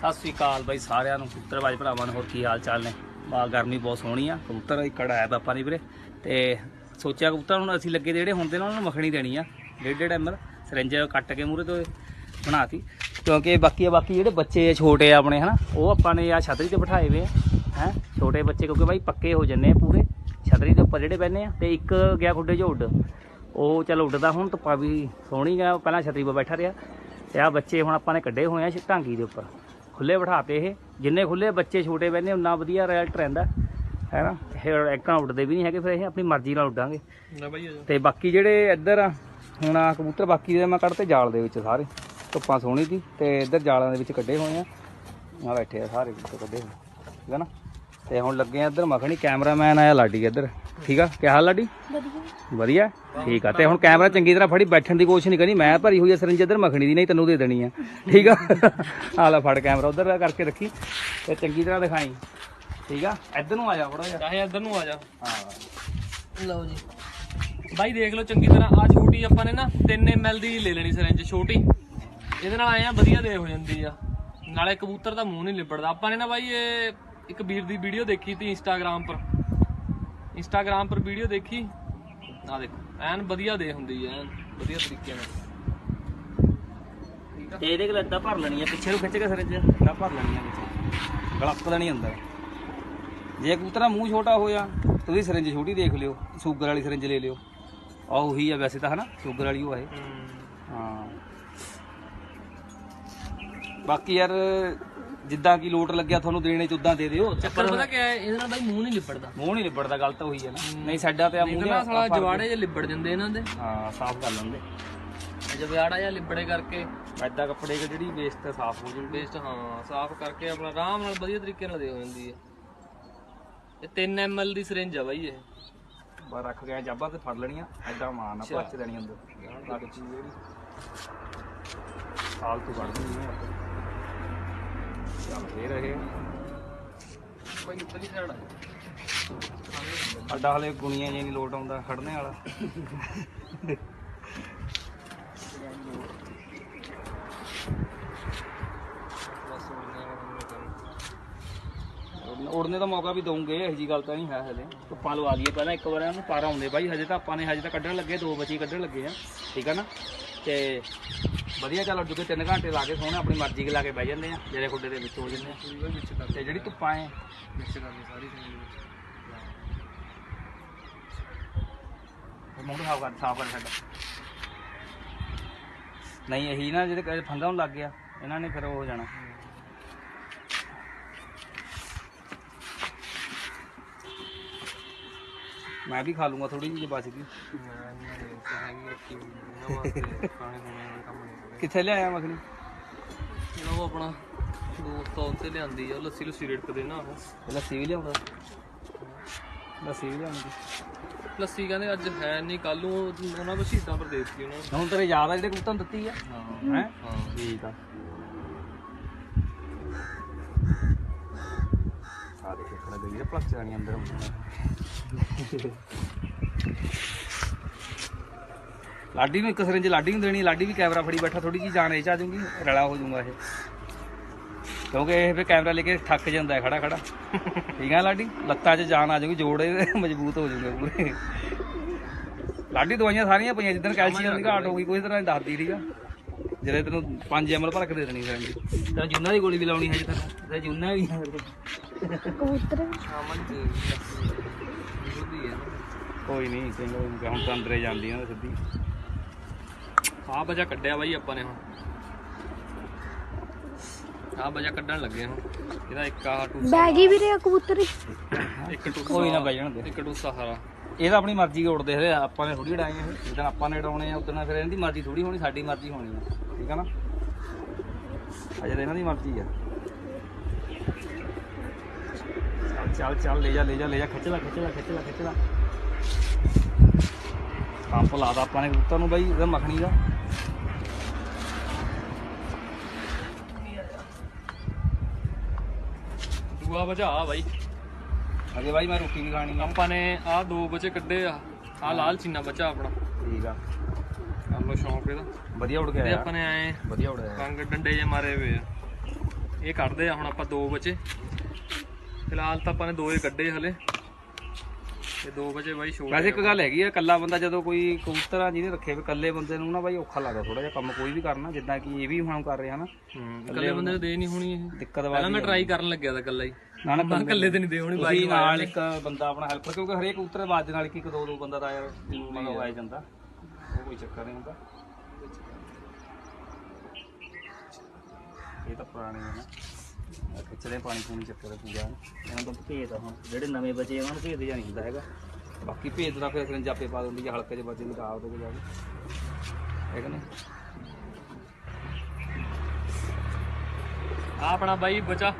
ਸਤਿ ਸ੍ਰੀ ਅਕਾਲ ਬਾਈ ਸਾਰਿਆਂ ਨੂੰ, ਪੁੱਤਰ ਬਾਜ ਭਰਾਵਾਂ ਨੂੰ, ਹੋਰ ਕੀ ਹਾਲ ਚਾਲ ਨੇ? ਬਾ ਗਰਮੀ ਬਹੁਤ ਸੋਹਣੀ ਆ। ਕਬੂਤਰ ਇੱਕ ਆਇਆ ਪਾਪਾ ਨੇ ਵੀਰੇ। ਤੇ ਸੋਚਿਆ ਕਬੂਤਰ ਹੁਣ ਅਸੀਂ ਲੱਗੇ ਤੇ ਜਿਹੜੇ ਹੁੰਦੇ ਨੇ, ਉਹਨਾਂ ਨੂੰ ਮੱਖਣੀ ਦੇਣੀ ਆ। ਡੇਢ ਡੇਢ ਐਮਲ, ਸਿਰੰਜ ਕੱਟ ਕੇ ਮੂਰੇ ਤੋਂ ਬਣਾਤੀ। ਕਿਉਂਕਿ ਬਾਕੀ ਬਾਕੀ ਜਿਹੜੇ ਬੱਚੇ ਛੋਟੇ ਆ ਆਪਣੇ, ਹਨਾ, ਉਹ ਆਪਾਂ ਨੇ ਆ ਛਤਰੀ ਤੇ ਬਿਠਾਏ ਹੋਏ ਆ, ਹੈ। ਛੋਟੇ ਬੱਚੇ, ਕਿਉਂਕਿ ਬਾਈ ਪੱਕੇ ਹੋ ਜੰਨੇ ਆ ਪੂਰੇ। ਛਤਰੀ ਦੇ ਉੱਪਰ ਜਿਹੜੇ ਬੈਨੇ ਆ, ਤੇ ਇੱਕ ਗਿਆ ਖੁੱਡੇ 'ਚ ਉੱਡ। ਉਹ ਚੱਲ ਉੱਡਦਾ, ਹੁਣ ਧੁੱਪਾ ਵੀ ਸੋਹਣੀ ਗਿਆ ਪਹਿਲਾਂ ਛਤਰੀ 'ਤੇ ਬੈਠਾ ਰਿਹਾ। ਤੇ ਆ ਬੱਚੇ ਹੁਣ ਆਪਾਂ ਨੇ ਕੱਢੇ ਹੋਏ ਆ, ਢਾਂਗੀ ਦੇ ਉੱਪਰ। ਖੁੱਲੇ ਬਿਠਾਤੇ ਇਹ। ਜਿੰਨੇ ਖੁੱਲੇ ਬੱਚੇ ਛੋਟੇ ਬੈਨੇ ਉਨਾ ਵਧੀਆ ਰਿਜ਼ਲਟ ਰਹਿੰਦਾ। ਹੈ ਨਾ ਇਹ ਇੱਕਾਂ ਉੱਡਦੇ ਵੀ ਨਹੀਂ ਹੈਗੇ ਫਿਰ ਇਹ ਆਪਣੀ ਮਰਜ਼ੀ ਨਾਲ ਉੱਡਾਂਗੇ। ਨਾ ਬਾਈ ਤੇ ਬਾਕੀ ਜਿਹੜੇ ਇੱਧਰ ਆ ਹੁਣ ਆ ਕਬੂਤਰ ਬਾਕੀ ਦੇ ਮੈਂ ਕੱਢਤੇ ਜਾਲ ਦੇ ਵਿੱਚ ਸਾਰੇ। ਧੁੱਪਾਂ ਸੋਹਣੀ ਦੀ ਤੇ ਇੱਧਰ ਜਾਲਾਂ ਦੇ ਵਿੱਚ ਕੱਢੇ ਹੋਏ ਆ। ਆ ਬੈਠੇ ਆ ਸਾਰੇ ਕਬੂਤਰ ਕੱਢੇ ਹੋਏ। ਠੀਕ ਆ ਨਾ? ਤੇ ਹੁਣ ਲੱਗੇ ਆ ਇੱਧਰ ਮੱਖਣੀ ਕੈਮਰਾਮੈਨ ਆਇਆ ਲਾਡੀ ਇੱਧਰ। ਠੀਕ ਆ? ਕੀ ਹਾਲ ਲਾਡੀ? ਵਧੀਆ। ਠੀਕ ਆ। ਤੇ ਹੁਣ ਕੈਮਰਾ ਚੰਗੀ ਤਰ੍ਹਾਂ ਫੜੀ ਬੈਠਣ ਦੀ ਕੋਸ਼ਿਸ਼ ਨਹੀਂ ਕਰਨੀ। ਮੈਂ ਭਰੀ ਹੋਈ ਆ ਸਰਿੰਜ ਇੱਧਰ ਮੱਖਣੀ ਦੀ ਨਹੀਂ ਤੈਨੂੰ ਦੇ ਦੇਣੀ ਆ। ਠੀਕ ਆ? ਆ ਲੈ ਫੜ ਕੈਮਰਾ ਉਧਰ ਕਰਕੇ ਰੱਖੀ। ਤੇ ਚੰਗੀ ਤਰ੍ਹਾਂ ਦਿਖਾਈ। ਠੀਕ ਆ? ਇੱਧਰ ਨੂੰ ਆ ਜਾ ਥੋੜਾ ਜਿਹਾ। ਚਾਹੇ ਇੱਧਰ ਨੂੰ ਆ ਜਾ। ਹਾਂ। ਲਓ ਜੀ। ਬਾਈ ਦੇਖ ਲਓ ਚੰਗੀ ਤਰ੍ਹਾਂ। ਆ ਛੋਟੀ ਆਪਾਂ ਨੇ ਨਾ 3 ml ਦੀ ਲੈ ਲੈਣੀ ਸਿਰੰਜ ਛੋਟੀ। ਇਹਦੇ ਨਾਲ ਆਏ ਆ ਵਧੀਆ ਦੇ ਹੋ ਜਾਂਦੀ ਆ। ਨਾਲੇ ਕਬੂਤਰ ਦਾ ਮੂੰਹ ਨਹੀਂ ਲਿਬੜਦਾ। ਆਪਾਂ ਨੇ ਨਾ ਬਾਈ ਇਹ ਇੱਕ ਵੀਰ ਦੀ ਵੀਡੀਓ ਦੇਖੀ ਤੀ ਇੰਸਟਾਗ੍ਰਾਮ ਪਰ। ਇੰਸਟਾਗ੍ਰਾਮ ਪਰ ਵੀਡੀਓ ਦੇਖੀ। ਆ ਦੇਖੋ ਐਨ ਵਧੀਆ ਦੇ ਹੁੰਦੀ ਐ ਐਨ ਵਧੀਆ ਤਰੀਕੇ ਨਾਲ। ਤੇ ਇਹਦੇ ਭਰ ਲੈਣੀ ਆ ਪਿੱਛੇ ਨੂੰ ਖਿੱਚ ਕੇ ਸਿਰ 'ਚ ਏਦਾਂ ਭਰ ਲੈਣੀ ਆ ਵਿੱਚ ਗਲਪਦਾ ਨਹੀਂ ਹੁੰਦਾ। ਜੇ ਕਬੂਤਰ ਦਾ ਮੂੰਹ ਛੋਟਾ ਹੋਇਆ ਤੁਸੀਂ ਸਿਰੰਜ ਛੋਟੀ ਦੇਖ ਲਿਓ ਸ਼ੂਗਰ ਵਾਲੀ ਸਿਰੰਜ ਲੈ ਲਿਓ। ਆ ਉਹੀ ਆ ਵੈਸੇ ਤਾਂ ਹਨਾ? ਸ਼ੂਗਰ ਵਾਲੀ ਉਹ ਹੈ। ਹਾਂ। ਬਾਕੀ ਯਾਰ ਜਿੱਦਾਂ ਕੀ ਲੋਟ ਲੱਗਿਆ ਤੁਹਾਨੂੰ ਦੇਣੇ ਚ ਉਦਾਂ ਦੇ ਦਿਓ ਚੱਕਰ ਪਤਾ ਕੀ ਹੈ ਇਹਦੇ ਨਾਲ ਬਾਈ ਮੂੰਹ ਨਹੀਂ ਲਿਬੜਦਾ। ਮੂੰਹ ਨਹੀਂ ਲਿਬੜਦਾ ਗੱਲ ਤਾਂ ਉਹੀ ਹੈ ਨਾ। ਨਹੀਂ ਸਾਡਾ ਤੇ ਆ ਮੂੰਹ ਨਾਲ ਸਾਲਾ ਜਵਾੜੇ ਜੇ ਲਿਬੜ ਜਾਂਦੇ ਇਹਨਾਂ ਦੇ। ਹਾਂ ਸਾਫ਼ ਕਰ ਲੈਂਦੇ। ਜਵਾੜਾ ਜਾਂ ਲਿਬੜੇ ਕਰਕੇ। ਐਦਾਂ ਕੱਪੜੇ ਕਿ ਜਿਹੜੀ ਵੇਸਟ ਸਾਫ਼ ਹੋ ਜੂਗੀ ਵੇਸਟ ਹਾਂ ਸਾਫ਼ ਕਰਕੇ ਆਪਣਾ ਆਰਾਮ ਨਾਲ ਵਧੀਆ ਤਰੀਕੇ ਨਾਲ ਦੇ ਹੋ ਜਾਂਦੀ ਹੈ। ਇਹ 3 ml ਦੀ ਸਿਰਿੰਜ ਆ ਬਾਈ ਇਹ। ਬਾ ਰੱਖ ਗਿਆ ਜਾਬਾ ਤੇ ਫੜ ਲੈਣੀਆਂ ਐਦਾਂ ਮਾਰਨਾ ਭੱਜ ਦੇਣੀ ਅੰਦਰ। ਲੱਗ ਚੀਜ਼ ਜਿਹੜੀ। ਫਾਲਤੂ ਕੱਢ ਦਿੰਦੀ ਫੇਰ ਇਹ ਬਾਈ ਉੱਤਲੀ ਸਾਈਡ ਆ ਅੱਡਾ ਹਲੇ ਗੁਣੀਆਂ ਜੇ ਨਹੀਂ ਲੋਟ ਆਉਂਦਾ ਖੜਨੇ ਵਾਲਾ। ਉੜਨੇ ਦਾ ਮੌਕਾ ਵੀ ਦਊਂਗੇ ਇਹੋ ਜੀ ਗੱਲ ਤਾਂ ਨਹੀਂ ਹੈ ਹਲੇ। ਧੁੱਪਾਂ ਲਵਾ ਲਈਏ ਪਹਿਲਾਂ ਇੱਕ ਵਾਰ ਇਹਨੂੰ ਪਾਰ ਆਉਂਦੇ ਬਾਈ ਹਜੇ ਤਾਂ ਆਪਾਂ ਨੇ ਹਜੇ ਤਾਂ ਕੱਢਣ ਲੱਗੇ ਦੋ ਬੱਚੀ ਕੱਢਣ ਲੱਗੇ ਆ। ਠੀਕ ਆ ਨਾ? ਤੇ ਵਧੀਆ ਚੱਲ ਕੇ 3 ਘੰਟੇ ਲਾ ਕੇ ਸੋਹਣੇ ਆਪਣੀ ਮਰਜ਼ੀ ਕੇ ਲਾ ਕੇ ਬਹਿ ਜਾਂਦੇ ਆ ਜਿਹੜੇ ਖੁੱਡੇ ਦੇ ਵਿੱਚ ਹੋ ਜਾਂਦੇ ਆ। ਉਹਦੇ ਵਿੱਚ ਕਰ ਤੇ ਜਿਹੜੀ ਧੁੱਪਾਂ ਐ। ਮਿਕਸ ਕਰਨੀ ਸਾਰੀ ਸਿਰਿੰਜ ਵਿੱਚ ਮੂੰਹ ਸਾਫ਼ ਕਰ ਸਾਫ਼ ਕਰ ਛੱਡ ਨਹੀਂ ਇਹੀ ਨਾ ਜਿਹੜੇ ਫੰਗਾ ਨੂੰ ਲੱਗ ਗਿਆ ਇਹਨਾਂ ਨੇ ਫਿਰ ਉਹ ਹੋ ਜਾਣਾ। ਮੈਂ ਵੀ ਖਾ ਲੂੰਗਾ ਥੋੜੀ ਜਿਹੀ ਜੇ ਬਚ ਗਈ। ਕਿੱਥੇ ਲਿਆਇਆ ਮੱਖਣੀ? ਉਹ ਆਪਣਾ ਦੋਸਤ ਉੱਥੇ ਲਿਆਂਦੀ ਆ ਉਹ ਲੱਸੀ ਲੁੱਸੀ ਰੇਟ ਕਦੇ ਨਾ ਉਹ। ਲੱਸੀ ਵੀ ਲਿਆਉਂਦਾ? ਲੱਸੀ ਵੀ ਲਿਆਉਂਦੀ। ਲੱਸੀ ਕਹਿੰਦੇ ਅੱਜ ਹੈ ਨਹੀਂ ਕੱਲ ਨੂੰ ਉਹ- ਉਹਨਾਂ ਕੋਲ ਸ਼ਹੀਦਾਂ ਪਰ ਦੇ ਦਿੱਤੀ ਉਹਨਾਂ ਨੇ। ਹੁਣ ਤੇਰੇ ਯਾਦ ਆ ਜਿਹੜੇ ਕੁੱਤਾਂ ਨੂੰ ਦਿੱਤੀ ਆ? ਹਾਂ। ਹੈ? ਹਾਂ। ਠੀਕ ਆ। ਆ ਦੇਖ ਖੜਾ ਗਈ ਪਲੱਸ ਜਾਣੀ ਅੰਦਰ ਲਾਡੀ ਨੂੰ ਇੱਕ ਸਿਰੰਜ ਲਾਡੀ ਨੂੰ ਦੇਣੀ ਲਾਡੀ ਵੀ ਕੈਮਰਾ ਫੜੀ ਬੈਠਾ ਥੋੜੀ ਜੀ ਜਾਨ ਇਹ ਚ ਆ ਜਾਊਗੀ ਰਲਾ ਹੋ ਜਾਊਗਾ ਇਹ। ਕਿਉਂਕਿ ਇਹ ਫੇ ਕੈਮਰਾ ਲੈ ਕੇ ਥੱਕ ਜਾਂਦਾ ਹੈ ਖੜਾ ਖੜਾ ਠੀਕ ਹੈ ਲਾਡੀ? ਲੱਤਾਂ 'ਚ ਜਾਨ ਆ ਜਾਊਗੀ ਜੋੜੇ ਮਜ਼ਬੂਤ ਹੋ ਜਾਊਗੇ ਪੂਰੇ। ਲਾਡੀ ਦਵਾਈਆਂ ਸਾਰੀਆਂ ਪਈਆਂ ਜਿੱਦਣ ਕੈਲਸ਼ੀਅਮ ਦੀ ਘਾਟ ਹੋ ਗਈ ਕੋਈ ਤਰ੍ਹਾਂ ਦੱਸਦੀ ਠੀਕ ਆ ਜਿਹੜੇ ਤੈਨੂੰ 5 ਐਮਐਲ ਭਰ ਕੇ ਦੇ ਦੇਣੀ ਸਿਰੰਜ। ਤੈਨੂੰ ਜੁੰਨਾ ਦੀ ਗੋਲੀ ਵੀ ਲਾਉਣੀ ਹੈ ਜੇ ਤੈਨੂੰ। ਤੇ ਜੁੰਨਾ ਵੀ ਹੈ ਮੇਰੇ ਕੋਲ ਸ਼ਾਮਾਂ ਦੀ ਜੁਦੀ ਹੈ ਕੋਈ ਨਹੀਂ ਚੰਗਾ ਹੁਣ ਤਾਂ ਅੰਦਰੇ ਜਾਂਦੀ ਨਾ ਸਿੱਧੀ। ਆ ਬਜਾ ਕੱਢਿਆ ਬਾਈ ਆਪਾਂ ਨੇ ਹੁਣ। ਆ ਬਜਾ ਕੱਢਣ ਲੱਗੇ ਹੁਣ। ਇਹਦਾ ਇੱਕ ਆਹ ਟੂਸਾ ਬੈਗੀ ਵੀ ਰਿਹਾ ਕਬੂਤਰ। ਇੱਕ ਟੂਸਾ। ਕੋਈ ਨਾ ਬਹਿ ਜਾਣ ਦੇ। ਇੱਕ ਟੂਸਾ ਹਰਾ ਇਹ ਤਾਂ ਆਪਣੀ ਮਰਜ਼ੀ ਦੇ ਉੜਦੇ ਹੋਏ ਆਪਾਂ ਨੇ ਥੋੜੀ ਉਡਾਏ ਇਹ ਜਿੱਦਣ ਆਪਾਂ ਨੇ ਉਡਾਉਣੇ ਆ ਉਦੋਂ ਫਿਰ ਇਹਨਾਂ ਦੀ ਮਰਜ਼ੀ ਥੋੜੀ ਹੋਣੀ ਸਾਡੀ ਮਰਜ਼ੀ ਹੋਣੀ ਆ। ਠੀਕ ਆ ਨਾ? ਅਜੇ ਤਾਂ ਇਹਨਾਂ ਦੀ ਮਰਜ਼ੀ ਆ। ਚੱਲ ਚੱਲ ਚੱਲ ਲੈ ਜਾ ਲੈ ਜਾ ਲੈ ਜਾ ਖਿੱਚ ਲੈ ਖਿੱਚ ਲੈ ਖਿੱਚ ਲੈ ਖਿੱਚ ਲੈ। ਪੰਪ ਲਾਦਾ ਆਪਾਂ ਨੇ ਕਬੂਤਰ ਨੂੰ ਬਾਈ ਇਹਦਾ ਮੱਖਣੀ ਦਾ। ਦੂਆ ਆ ਬਾਈ। ਅਗੇ ਬਾਈ ਮੈਂ ਰੋਟੀ ਵੀ ਖਾਣੀ ਆ। ਆਪਾਂ ਨੇ ਆ ਦੋ ਬਚੇ ਕੱਢੇ ਆ। ਆ ਲਾਲ ਚੀਨਾ ਬੱਚਾ ਆਪਣਾ। ਠੀਕ ਆ। ਕਰ ਲੋ ਸ਼ੌਂਕ ਇਹਦਾ। ਵਧੀਆ ਉੜ ਤੇ ਗਿਆ ਆਪਾਂ ਨੇ ਆਏ ਵਧੀਆ ਉੜਿਆ ਕੰਗ ਡੰਡੇ ਜੇ ਮਾਰੇ ਹੋਏ ਆ। ਇਹ ਕੱਢਦੇ ਆ ਹੁਣ ਆਪਾਂ ਦੋ ਬਚੇ ਫਿਲਹਾਲ ਤਾਂ ਆਪਾਂ ਨੇ ਦੋ ਹੀ ਕੱਢੇ ਹਲੇ। ਤੇ ਦੋ ਬਚੇ ਬਾਈ ਛੋੜ ਵੈਸੇ ਇੱਕ ਗੱਲ ਹੈਗੀ ਆ ਇਕੱਲਾ ਬੰਦਾ ਜਦੋਂ ਕੋਈ ਕਬੂਤਰ ਜਿਹਨੇ ਰੱਖੇ ਵੇ ਇਕੱਲੇ ਬੰਦੇ ਨੂੰ ਨਾ ਬਾਈ ਔਖਾ ਲੱਗਦਾ ਥੋੜਾ ਜਿਹਾ ਕੰਮ ਕੋਈ ਵੀ ਕਰਨਾ ਜਿੱਦਾਂ ਕਿ ਇਹ ਵੀ ਹੁਣ ਕਰ ਰਿਹਾ ਨਾ। ਇਕੱਲੇ ਬੰਦੇ ਨੂੰ ਦੇ ਨਹੀਂ ਹੋਣੀ ਇਹ। ਦਿੱਕਤ ਪਹਿਲਾਂ ਵਾਲੀ ਮੈਂ ਟਰਾਈ ਕਰਨ ਲੱਗਿਆ ਤਾਂ ਇਕੱਲਾ ਹੀ। ਨਾ ਨਾ ਇਕੱਲੇ ਤੇ ਨਹੀਂ ਦੇ ਹੋਣੀ ਬਾਈ ਨਾਲ ਇੱਕ ਬੰਦਾ ਆਪਣਾ ਹੈਲਪਰ ਕਿਉਂਕਿ ਹਰੇਕ ਕਬੂਤਰ ਦੇ ਬਾਜ ਨਾਲ ਇੱਕ ਇੱਕ ਦੋ ਦੋ ਬੰਦਾ ਤਾਂ ਯਾਰ ਮਗਰ ਆਇਆ ਜਾਂਦਾ। ਉਹ ਕੋਈ ਚੱਕਰ ਨਹੀਂ ਹੁੰਦਾ। ਇਹ ਤਾਂ ਪੁਰਾਣੇ ਨਾ। ਆਹ ਖਿੱਚਦੇ ਪਾਣੀ ਪੂਣੀ ਚੱਕਰ ਪੂਰਾ ਇਹਨਾਂ ਤੋਂ ਭੇਦ ਹੁਣ, ਜਿਹੜੇ ਨਵੇਂ ਬਚੇ ਉਹਨਾਂ ਨੂੰ ਭੇਦ ਜਾਂ ਨਹੀਂ ਹੁੰਦਾ ਹੈਗਾ। ਬਾਕੀ ਭੇਦ ਫਿਰ ਸਿਰੰਜ ਆਪੇ ਪਾ ਦਿੰਦੀ, ਜਾਂ ਹਲਕੇ ਜਿਹੇ ਬਚੇ ਨੂੰ ਤਾਂ ਦੇ ਜਾ ਕੇ। ਹੈ ਕਿ ਨਹੀਂ? ਆ ਆਪਣਾ ਬਾਈ ਬਚਾ,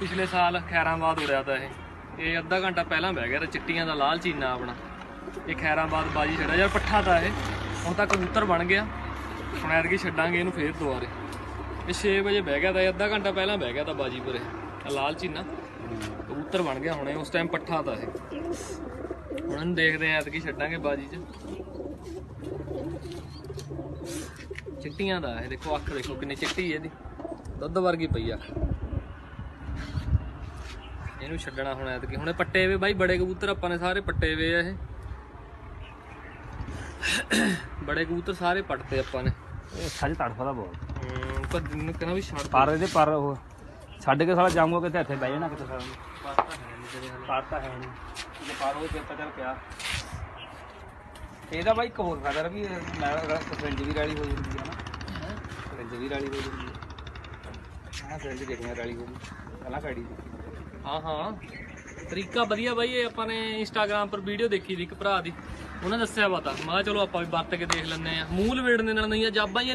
ਪਿਛਲੇ ਸਾਲ ਖੈਰਾਬਾਦ ਉੜਿਆ ਤਾਂ ਇਹ। ਇਹ ਅੱਧਾ ਘੰਟਾ ਪਹਿਲਾਂ ਬਹਿ ਗਿਆ ਤੇ ਚਿੱਟੀਆਂ ਦਾ ਲਾਲ ਚੀਨਾ ਆਪਣਾ। ਇਹ ਖੈਰਾਬਾਦ ਬਾਜੀ ਛੜਾ ਯਾਰ ਪੱਠਾ ਤਾਂ ਇਹ। ਹੁਣ ਤਾਂ ਕਬੂਤਰ ਬਣ ਗਿਆ। ਹੁਣ ਐਤਕੀ ਛੱਡਾਂਗੇ ਇਹਨੂੰ ਫੇਰ ਦੁਬਾਰੇ। ਇਹ 6 ਵਜੇ ਬਹਿ ਗਿਆ ਤਾਂ ਇਹ ਅੱਧਾ ਘੰਟਾ ਪਹਿਲਾਂ ਬਹਿ ਗਿਆ ਤਾਂ ਬਾਜੀ ਪਰੇ ਆਹ ਲਾਲ ਚੀਨਾ ਕਬੂਤਰ ਬਣ ਗਿਆ ਹੁਣ, ਉਸ ਟਾਈਮ ਪੱਠਾ ਤਾਂ ਇਹ। ਹੁਣ ਇਹਨੂੰ ਦੇਖਦੇ ਆਂ ਐਤਕੀ ਛੱਡਾਂਗੇ ਬਾਜੀ 'ਚ। ਚਿੱਟੀਆਂ ਦਾ ਇਹ, ਦੇਖੋ ਅੱਖ ਦੇਖੋ ਕਿੰਨੀ ਚਿੱਟੀ ਹੈ ਇਹਦੀ। ਦੁੱਧ ਵਰਗੀ ਪਈ ਆ। ਇਹਨੂੰ ਛੱਡਣਾ ਹੁਣ ਐਤਕੀ। ਹੁਣੇ ਪੱਟੇ ਵੇ ਬਾਈ, ਬੜੇ ਕਬੂਤਰ ਆਪਾਂ ਨੇ ਸਾਰੇ ਪੱਟੇ ਵੇ ਆ ਇਹ। ਬੜੇ ਕਬੂਤਰ ਸਾਰੇ ਪੱਟਤੇ ਆਪਾਂ ਨੇ। ਇਹ ਸੱਜ ਤੜਫਦਾ ਬਹੁਤ। ਪਰ ਜਿਹਨੂੰ ਕਹਿੰਦਾ ਵੀ ਛੱਡ ਪਰ ਇਹਦੇ ਪਰ ਉਹ ਛੱਡ ਕੇ ਸਾਲਾ ਜਾਊਂਗਾ ਕਿਤੇ ਇੱਥੇ ਬਹਿ ਜਾਣਾ ਕਿਤੇ ਸਾਲਾ। ਪਾਤਾ। ਪਰ ਤਾਂ ਹੈ ਨਹੀਂ ਜੇ ਪਰ ਉਹ ਪੇਪਰ ਚੱਲ ਪਿਆ। ਇਹਦਾ ਬਾਈ ਇੱਕ ਹੋਰ ਫਾਇਦਾ ਵੀ ਮੈਂ ਫਰਿੰਜ ਵੀ ਰੈਲੀ ਹੋ ਜਾਂਦੀ ਹੈ ਨਾ। ਫਰਿੰਜ ਵੀ ਰੈਲੀ ਹੋ ਜਾਂਦੀ ਹੈ ਹਾਂ ਫਰਿੰਜ ਦੇਖਿਆ ਰੈਲੀ ਹੋ ਗਈ ਪਹਿਲਾਂ ਕਾੜੀ ਹਾਂ ਹਾਂ। ਤਰੀਕਾ ਵਧੀਆ ਬਾਈ ਇਹ ਆਪਾਂ ਨੇ ਇੰਸਟਾਗ੍ਰam ਪਰ ਵੀਡੀਓ ਦੇਖੀ ਦੀ ਇੱਕ ਭਰਾ ਦੀ। ਉਹਨੇ ਦੱਸਿਆ ਪਤਾ। ਮੈਂ ਚਲੋ ਆਪਾਂ ਵੀ ਵਰਤ ਕੇ ਦੇਖ ਲੈਂਦੇ ਆ ਮੂਲ ਵੇੜਨੇ ਨਾਲ ਨਹੀਂ ਆ ਜਾਬਾਂ ਹੀ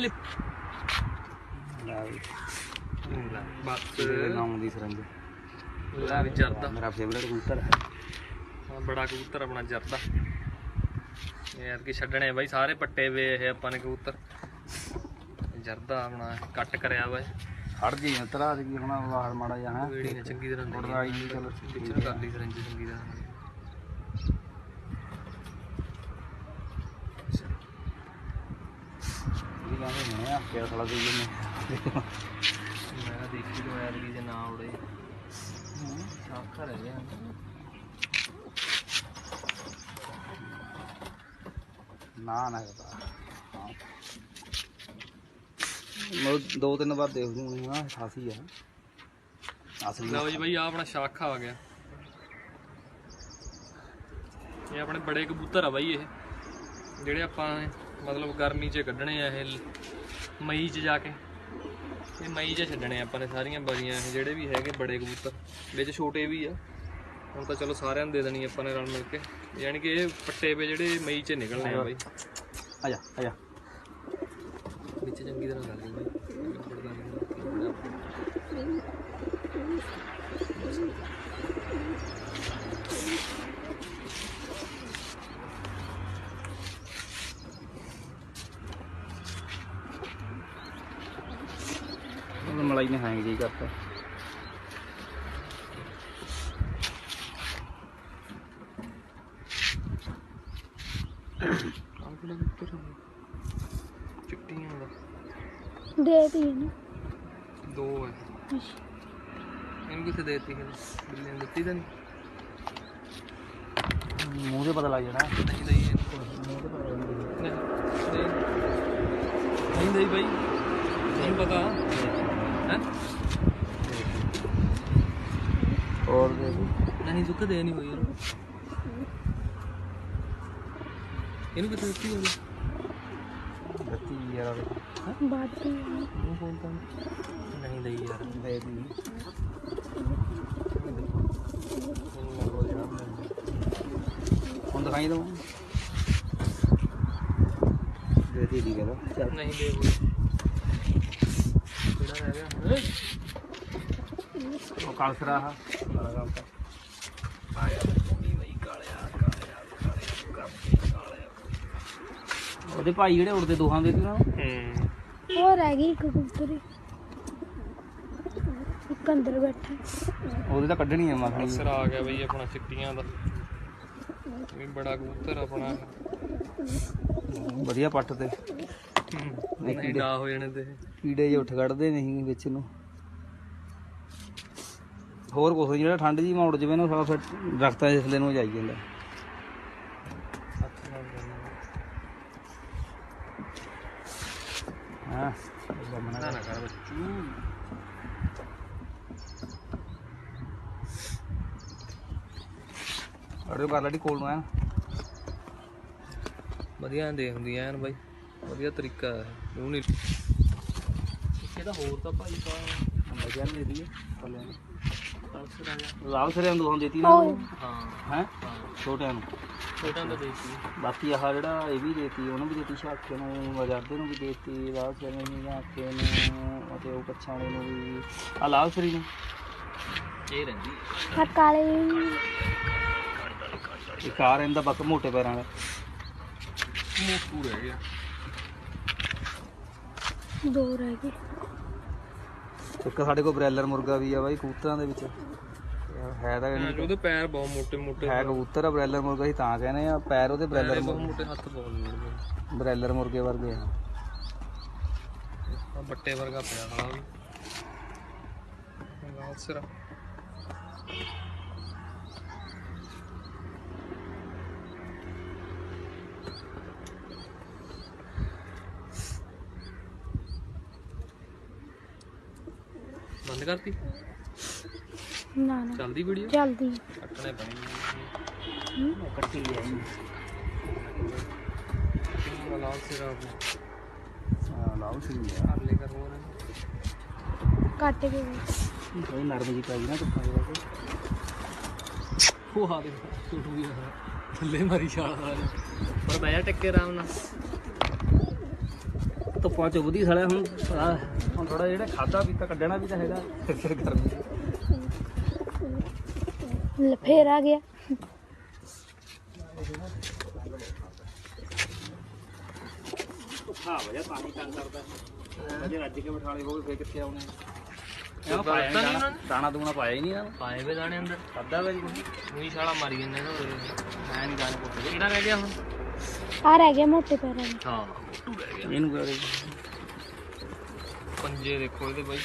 ਲਿਪ ਬਸ ਇਹਦੇ ਨਾਮ ਦੀ ਫਰਿੰਜ ਲੈ ਵੀ ਜਰਦਾ। ਮੇਰਾ ਫੇਵਰਟ ਕਬੂਤਰ ਹੈ। ਬੜਾ ਕਬੂਤਰ ਆਪਣਾ ਜਰਦਾ। ਇਹ ਯਾਰ ਕੀ ਛੱਡਣੇ ਬਾਈ ਸਾਰੇ ਪੱਟੇ ਵੇ ਇਹ ਆਪਾਂ ਨੇ ਕਬੂਤਰ। ਜਰਦਾ ਆਪਣਾ ਕੱਟ ਕਰਿਆ ਵਾ ਹੜ ਜੀ ਤਰਾ ਦੀ ਹੁਣ ਬਾਹਰ ਮਾੜਾ ਹੈ। ਵੀੜੀ ਨੇ ਚੰਗੀ ਤਰ੍ਹਾਂ। ਗੁਰਦਾਈ ਜੀ ਚਲੋ ਪਿੱਛੇ ਕਰ ਲਈ ਸਰੰਜ ਚੰਗੀ ਤਰ੍ਹਾਂ। ਇਹ ਕਹਿੰਦੇ ਨੇ ਆ ਕਿਆ ਸਾਲਾ ਦੀ ਨੇ ਮੈਂ ਦੇਖੀ ਲੋ ਯਾਰ ਜੇ ਨਾ ਉੜੇ। ਸ਼ਾਖਾ ਰਹਿ ਗਿਆ ਨਾ। ਨਾ ਪਤਾ ਮੈਂ ਦੋ ਤਿੰਨ ਵਾਰ ਦੇਖ ਲੂੰ ਹਾਂ ਖਾਸੀ ਆ। ਅਸਲੀ ਲਓ ਜੀ ਬਾਈ ਆ ਆਪਣਾ ਸ਼ਾਖਾ ਆ ਗਿਆ। ਇਹ ਆਪਣੇ ਬੜੇ ਕਬੂਤਰ ਆ ਬਾਈ ਇਹ। ਜਿਹੜੇ ਆਪਾਂ ਨੇ ਮਤਲਬ ਗਰਮੀ 'ਚ ਕੱਢਣੇ ਆ ਇਹ ਮਈ 'ਚ ਜਾ ਕੇ। ਇਹ ਮਈ 'ਚ ਛੱਡਣੇ ਆਪਾਂ ਨੇ ਸਾਰੀਆਂ ਬਰੀਆਂ ਇਹ ਜਿਹੜੇ ਵੀ ਹੈਗੇ ਬੜੇ ਕਬੂਤਰ। ਵਿੱਚ ਛੋਟੇ ਵੀ ਆ। ਹੁਣ ਤਾਂ ਚਲੋ ਸਾਰਿਆਂ ਨੂੰ ਦੇ ਦੇਣੀ ਆਪਾਂ ਨੇ ਰਲ ਮਿਲ ਕੇ। ਯਾਨੀ ਕਿ ਇਹ ਪੱਟੇ ਵੇ ਜਿਹੜੇ ਮਈ 'ਚ ਨਿਕਲਣੇ ਆ ਬਾਈ। ਆ ਜਾ ਆ ਜਾ। ਵਿੱਚ ਚੰਗੀ ਤਰ੍ਹਾਂ ਕਰ ਲਈ ਬਾਈ ਲਿਬੜਦਾ ਨਹੀਂ ਉਹ ਮਲਾਈ ਨੇ ਹੈਂਗ ਜੀ ਕਰਤਾ। ਆਹ ਕਿਹੜਾ ਕਬੂਤਰ ਆ? ਚਿੱਟੀਆਂ ਦਾ ਦੇ ਤੀ ਨਾ। ਦੋ ਹੈ। ਇਹਨੂੰ ਕਿੱਥੇ ਦੇਤੀ ਹੈ? ਬਿੱਲੀ ਨੇ ਦਿੱਤੀ ਤਾਂ ਨਹੀਂ? ਮੂੰਹ ਤੇ ਪਤਾ ਲੱਗ ਜਾਣਾ। ਨਹੀਂ ਦਈ ਇਹਨੂੰ ਹੈ? ਹੋਰ ਦੇ ਨਹੀਂ ਦੁੱਖ ਦੇ ਨਹੀਂ ਹੋਈ ਇਹਨੂੰ ਇਹਨੂੰ ਕਿੱਥੇ ਦਿੱਤੀ ਹੋਈ ਦਿੱਤੀ ਯਾਰ ਬਾਤ ਮੂੰਹ ਬੋਲਦਾ ਨਹੀਂ ਦਈ ਯਾਰ। ਦੇ ਦੀ। ਹੁਣ ਦਿਖਾਈ ਦਵਾਂ ਦੇ ਦੀ ਦੀ ਕਹਿੰਦਾ। ਨਹੀਂ ਦੇ ਆ ਉਹਦੇ ਭਾਈ ਜਿਹੜੇ ਉੜਦੇ ਦੋਹਾਂ ਦੇ ਹੂੰ ਹੋਰ ਰਹਿ ਗਈ ਇੱਕ ਕਬੂਤਰੀ ਇੱਕ ਅੰਦਰ ਬੈਠਾ। ਉਹਦੇ ਤਾਂ ਕੱਢਣੀ ਆ ਮੱਖਣੀ ਅਸਰ ਆ ਗਿਆ ਬਈ ਆਪਣਾ ਚਿੱਟੀਆਂ ਦਾ। ਇਹ ਵੀ ਬੜਾ ਕਬੂਤਰ ਆਪਣਾ। ਵਧੀਆ ਪੱਟ ਤੇ। ਨਹੀਂ ਨਾ ਹੋ ਜਾਣੇ ਤੇ। ਕੀੜੇ ਜੇ ਉੱਠ ਕੱਢਦੇ ਨਹੀਂ ਵਿੱਚ ਨੂੰ। ਹੋਰ ਕੁਛ ਜਿਹੜਾ ਠੰਡ ਜੀ ਮੌੜ ਜਵੇ ਨਾ ਸਾਲਾ ਫਿਰ ਦਰਖਤਾਂ ਦੇ ਨੂੰ ਜਾਈ ਜਾਂਦਾ। ਹਾਂ। ਨਾ ਨਾ ਕਰ ਬੱਚੂ ਅੜੇ ਕਰ ਲੈਡੀ ਕੋਲ ਨੂੰ। ਆ ਵਧੀਆ ਦੇ ਹੁੰਦੀ ਐਨ ਬਾਈ, ਵਧੀਆ ਤਰੀਕਾ ਹੈ। ਉਹ ਨਹੀਂ ਇਹਦਾ ਹੋਰ ਤਾਂ ਭਾਈ ਤਾਂ ਮਜਾ ਨਹੀਂ ਦੀ ਆ ਗਿਆ ਲਾਲ ਸਰੇ ਨੂੰ ਦੇਤੀ ਨਾ ਹਾਂ। ਹੈ? ਛੋਟਿਆਂ ਨੂੰ। ਛੋਟਾ ਦਾ ਦੇਤੀ। ਬਾਕੀ ਆਹ ਜਿਹੜਾ ਇਹ ਵੀ ਦੇਤੀ ਉਹਨੂੰ ਵੀ ਦੇਤੀ ਸ਼ਾਕੇ ਨੂੰ ਵਜਾਦੇ ਨੂੰ ਵੀ ਦੇਤੀ ਲਾਲ ਸਰੇ ਨੂੰ ਸ਼ਾਕੇ ਨੂੰ ਅਤੇ ਉਹ ਵਾਲੇ ਨੂੰ ਵੀ। ਆ ਲਾਲ ਸਰੀ ਨੂੰ। ਇਹ ਰਹਿੰਦੀ। ਆ ਕਾਲੇ ਇੱਕ ਆ ਰਹਿੰਦਾ ਬੱਕ ਮੋਟੇ ਪੈਰਾਂ ਵਾਲਾ। ਮੋਟੂ ਰਹਿ ਗਿਆ ਦੋ ਰਹਿ ਗਏ। ਇੱਕ ਸਾਡੇ ਕੋਲ ਬ੍ਰੈਲਰ ਮੁਰਗਾ ਵੀ ਆ ਬਾਈ ਕਬੂਤਰਾਂ ਦੇ ਵਿੱਚ। ਹੈ ਤਾਂ ਉਹਦੇ ਪੈਰ ਬਹੁਤ ਮੋਟੇ ਮੋਟੇ ਹੈ ਕਬੂਤਰ ਆ ਬ੍ਰੈਲਰ ਮੁਰਗਾ ਹੀ ਤਾਂ ਕਹਿੰਦੇ ਆ ਪੈਰ ਉਹਦੇ ਬ੍ਰੈਲਰ ਬਹੁਤ ਮੋਟੇ ਹੱਥ ਬਹੁਤ ਮੋਟੇ ਬ੍ਰੈਲਰ ਮੁਰਗੇ ਵਰਗੇ ਆ। ਬੱਟੇ ਵਰਗਾ ਪਿਆ ਵੀ ਲਾਲ ਸਿਰਾ ਬੰਦ ਕਰਤੀ? ਨਾ ਨਾ। ਚੱਲਦੀ ਵੀਡੀਓ ਜਲਦੀ ਕੱਟਣੇ ਪੈਣੇ ਕੱਟੀ ਲਿਆਈ ਲਾਲ ਸਿਰਾ ਹਾਂ ਲਾਲ ਸਰੀ ਆ। ਕਰ ਲੈ ਕਰ ਹੋਰ ਕੱਟ ਕੇ ਕੋਈ ਨਰਮ ਜੀ ਪਾਈ ਨਾ ਦੇ ਵਿੱਚ ਉਹ ਆ ਦੇ ਵੀ ਆ ਥੱਲੇ ਮਾਰੀ ਛਾਲ ਵਾਲੇ ਪਰ ਬਹਿ ਜਾ ਟੱਕੇ ਆਰਾਮ ਨਾਲ। ਧੁੱਪਾਂ ਚ ਵਧੀ ਸਾਲਿਆ ਹੁਣ। ਹੁਣ ਥੋੜਾ ਜਿਹੜਾ ਖਾਦਾ ਪੀਤਾ ਕੱਢਣਾ ਵੀ ਤਾਂ ਹੈਗਾ। ਫਿਰ ਗਰਮੀ ਲ- ਫੇਰ ਆ ਗਿਆ। ਹਾਂ ਵਜਾ ਪਾਣੀ ਤੰਗ ਕਰਦਾ। ਅਜੇ ਰੱਜ ਕੇ ਬਿਠਾਲੇ ਹੋਵੇ ਫੇਰ ਕਿੱਥੇ ਆਉਣੇ? ਦੁੱਧ ਇਹ ਪਾਇਆ ਨੀ ਉਹਨਾਂ ਨੇ? ਦਾਣਾ ਦੂਣਾ ਪਾਇਆ ਹੀ ਨਹੀਂ ਇਹਨਾਂ ਪਾਏ ਵੇ ਦਾਣੇ ਅੰਦਰ। ਖਾਦਾ ਵਾ ਜੀ ਕੁਛ ਮਾਰੀ ਜਾਂਦੇ ਨਾ ਮੈਂ ਨਹੀਂ ਦਾਣੇ ਪੁੱਛਦੇ। ਕਿਹੜਾ ਰਹਿ ਗਿਆ ਹੁਣ? ਆ ਰਹਿ ਗਿਆ ਮੋਟੇ ਪੈਰਾਂ ਦੇ। ਹਾਂ। ਮੋਟੂ ਰਹਿ ਗਿਆ। ਇਹਨੂੰ ਕਰੇ ਪੰਜੇ ਦੇਖੋ ਇਹਦੇ ਬਾਈ।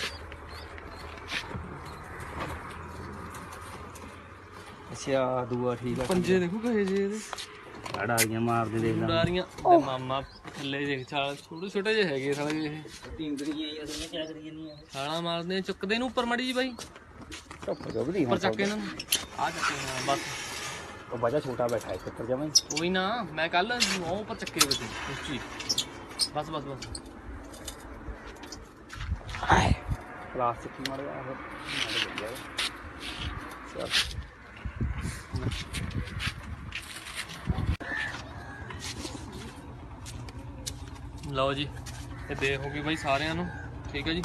ਅੱਛਾ ਦੂਆ ਠੀਕ ਆ ਪੰਜੇ। ਦੇਖੋ ਕਹੇ ਜੇ ਇਹਦੇ। ਅੜਾ ਆ ਗਈਆਂ ਮਾਰਦੇ ਦੇਖ ਲਾ। ਡਾਰੀਆਂ ਤੇ ਮਾਮਾ ਥੱਲੇ ਦੇਖ ਛਾਲ ਛੋਟੇ ਛੋਟੇ ਜਿਹੇ ਹੈਗੇ ਸਾਲੇ ਇਹ। ਟਿੰਗੜੀਆਂ ਹੀ ਕਿਆ ਛਾਲਾਂ ਮਾਰਦੇ ਚੁੱਕਦੇ ਨੂੰ ਉੱਪਰ ਮੜੀ ਜੀ ਬਾਈ। ਧੁੱਪ ਜਗਦੀ ਉੱਪਰ ਚੱਕ ਕੇ ਇਹਨਾਂ ਨੂੰ। ਆ ਚੱਕੇ ਹਾਂ ਬਸ। ਉਹ ਬਜਾ ਛੋਟਾ ਬੈਠਾ ਹੈ ਉੱਪਰ ਜਮਾਈ ਕੋਈ ਨਾ ਮੈਂ ਕੱਲ ਉਹ ਉੱਪਰ ਚੱਕੇ ਹੋਏ ਸੀ ਉੱਚੀ ਬਸ ਬਸ ਬਸ। ਪਲਾਸਟਿਕ ਹੀ ਮਾਰ ਗਿਆ ਫਿਰ ਲਓ ਜੀ, ਇਹ ਦੇਖ ਹੋ ਗਈ ਬਾਈ ਸਾਰਿਆਂ ਨੂੰ, ਠੀਕ ਹੈ ਜੀ।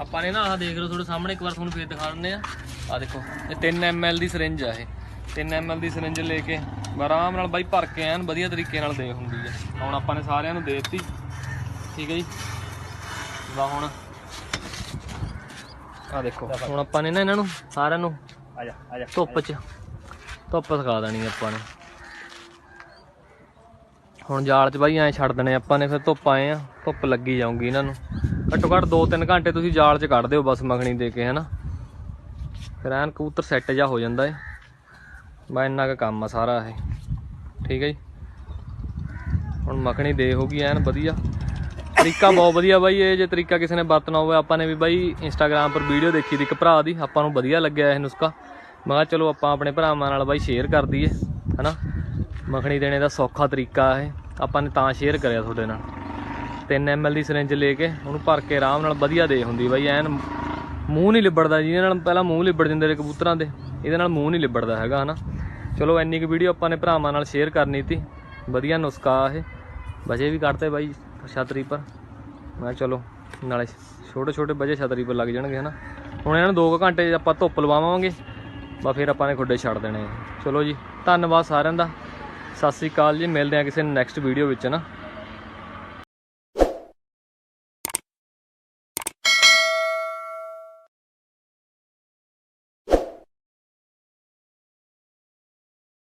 ਆਪਾਂ ਨੇ ਨਾ ਆਹ ਦੇਖ ਲਓ ਤੁਹਾਡੇ ਸਾਹਮਣੇ, ਇੱਕ ਵਾਰ ਤੁਹਾਨੂੰ ਫੇਰ ਦਿਖਾ ਦਿੰਦੇ ਆ ਆ ਦੇਖੋ, ਇਹ 3 ml ਦੀ ਸਿਰਿੰਜ ਆ ਇਹ। 3 ml ਦੀ ਸਿਰਿੰਜ ਲੈ ਕੇ ਆਰਾਮ ਨਾਲ ਬਾਈ ਭਰ ਕੇ ਐਨ ਵਧੀਆ ਤਰੀਕੇ ਨਾਲ ਦੇ ਹੁੰਦੀ ਹੈ। ਹੁਣ ਆਪਾਂ ਨੇ ਸਾਰਿਆਂ ਨੂੰ ਦੇ ਦਿੱਤੀ, ਠੀਕ ਹੈ ਜੀ। ਵਾ ਹੁਣ ਆ ਦੇਖੋ ਹੁਣ ਆਪਾਂ ਨੇ ਨਾ ਇਹਨਾਂ ਨੂੰ ਸਾਰਿਆਂ ਨੂੰ ਆ ਜਾ ਆ ਜਾ ਧੁੱਪ 'ਚ ਧੁੱਪ ਸਿਖਾ ਦੇਣੀ ਆਪਾਂ ਨੇ। ਹੁਣ ਜਾਲ 'ਚ ਬਾਈ ਐ ਛੱਡ ਦੇਣੇ ਆਪਾਂ ਨੇ ਫਿਰ ਧੁੱਪ ਆਏ ਆ ਧੁੱਪ ਲੱਗੀ ਜਾਊਗੀ ਇਹਨਾਂ ਨੂੰ। ਘੱਟੋ ਘੱਟ 2-3 ਘੰਟੇ ਤੁਸੀਂ ਜਾਲ 'ਚ ਕੱਢ ਦਿਓ ਬਸ ਮੱਖਣੀ ਦੇ ਕੇ ਹਨਾ। ਫਿਰ ਐਨ ਕਬੂਤਰ ਸੈੱਟ ਜਾ ਹੋ ਜਾਂਦਾ ਏ। ਬਾ ਇੰਨਾ ਕੁ ਕੰਮ ਆ ਸਾਰਾ ਇਹ। ਠੀਕ ਹੈ ਜੀ। ਹੁਣ ਮੱਖਣੀ ਦੇ ਹੋਗੀ ਐਨ ਵਧੀਆ। ਤਰੀਕਾ ਬਹੁਤ ਵਧੀਆ ਬਾਈ, ਇਹ ਜੇ ਤਰੀਕਾ ਕਿਸੇ ਨੇ ਵਰਤਣਾ ਹੋਵੇ, ਆਪਾਂ ਨੇ ਵੀ ਬਾਈ ਇੰਸਟਾਗ੍ਰam ਪਰ ਵੀਡੀਓ ਦੇਖੀ ਦੀ ਇੱਕ ਭਰਾ ਦੀ, ਆਪਾਂ ਨੂੰ ਵਧੀਆ ਲੱਗਿਆ ਇਹ ਨੁਸਖਾ। ਮੈਂ ਕਿਹਾ ਚਲੋ ਆਪਾਂ ਆਪਣੇ ਭਰਾਵਾਂ ਨਾਲ ਬਾਈ ਸ਼ੇਅਰ ਕਰ ਦਈਏ, ਹਨਾ? ਮੱਖਣੀ ਦੇਣੇ ਦਾ ਸੌਖਾ ਤਰੀਕਾ ਇਹ, ਆਪਾਂ ਨੇ ਤਾਂ ਸ਼ੇਅਰ ਕਰਿਆ ਤੁਹਾਡੇ ਨਾਲ। 3 ml ਦੀ ਸਿਰਿੰਜ ਲੈ ਕੇ, ਉਹਨੂੰ ਭਰ ਕੇ ਆਰਾਮ ਨਾਲ ਵਧੀਆ ਦੇ ਹੁੰਦੀ ਬਾਈ, ਐਨ ਮੂੰਹ ਨਹੀਂ ਲਿਬੜਦਾ, ਜਿਹਦੇ ਨਾਲ ਪਹਿਲਾਂ ਮੂੰਹ ਲਿਬੜ ਜਾਂਦੇ ਨੇ ਕਬੂਤਰਾਂ ਦੇ, ਇਹਦੇ ਨਾਲ ਮੂੰਹ ਨਹੀਂ ਲਿਬੜਦਾ ਹੈਗਾ, ਹਨਾ? ਚਲੋ ਇੰਨੀ ਕੁ ਵੀਡੀਓ ਆਪਾਂ ਨੇ ਭਰਾਵਾਂ ਨਾਲ ਸ਼ੇਅਰ ਕਰਨੀ ਤੀ, ਵਧੀਆ ਨੁਸਖਾ ਇਹ, ਵਜੇ ਵੀ ਕੱਢਤੇ ਬਾਈ। ਛਤਰੀ ਪਰ। ਮੈਂ ਕਿਹਾ ਚਲੋ, ਨਾਲੇ ਛੋਟੇ ਛੋਟੇ ਵਜੇ ਛਤਰੀ ਪਰ ਲੱਗ ਜਾਣਗੇ, ਹਨਾ। ਹੁਣ ਇਹਨਾਂ ਨੂੰ 2 ਘੰਟੇ ਆਪਾਂ ਧੁੱਪ ਲਵਾਵਾਂਗੇ ਬਾ ਫਿਰ ਆਪਾਂ ਨੇ ਖੁੱਡੇ ਛੱਡ ਦੇਣੇ ਚਲੋ ਜੀ, ਧੰਨਵਾਦ ਸਾਰਿਆਂ ਦਾ। ਸਤਿ ਸ੍ਰੀ ਅਕਾਲ ਜੀ, ਮਿਲਦੇ ਆ ਕਿਸੇ ਨੈਕਸਟ ਵੀਡੀਓ ਵਿੱਚ ਨਾ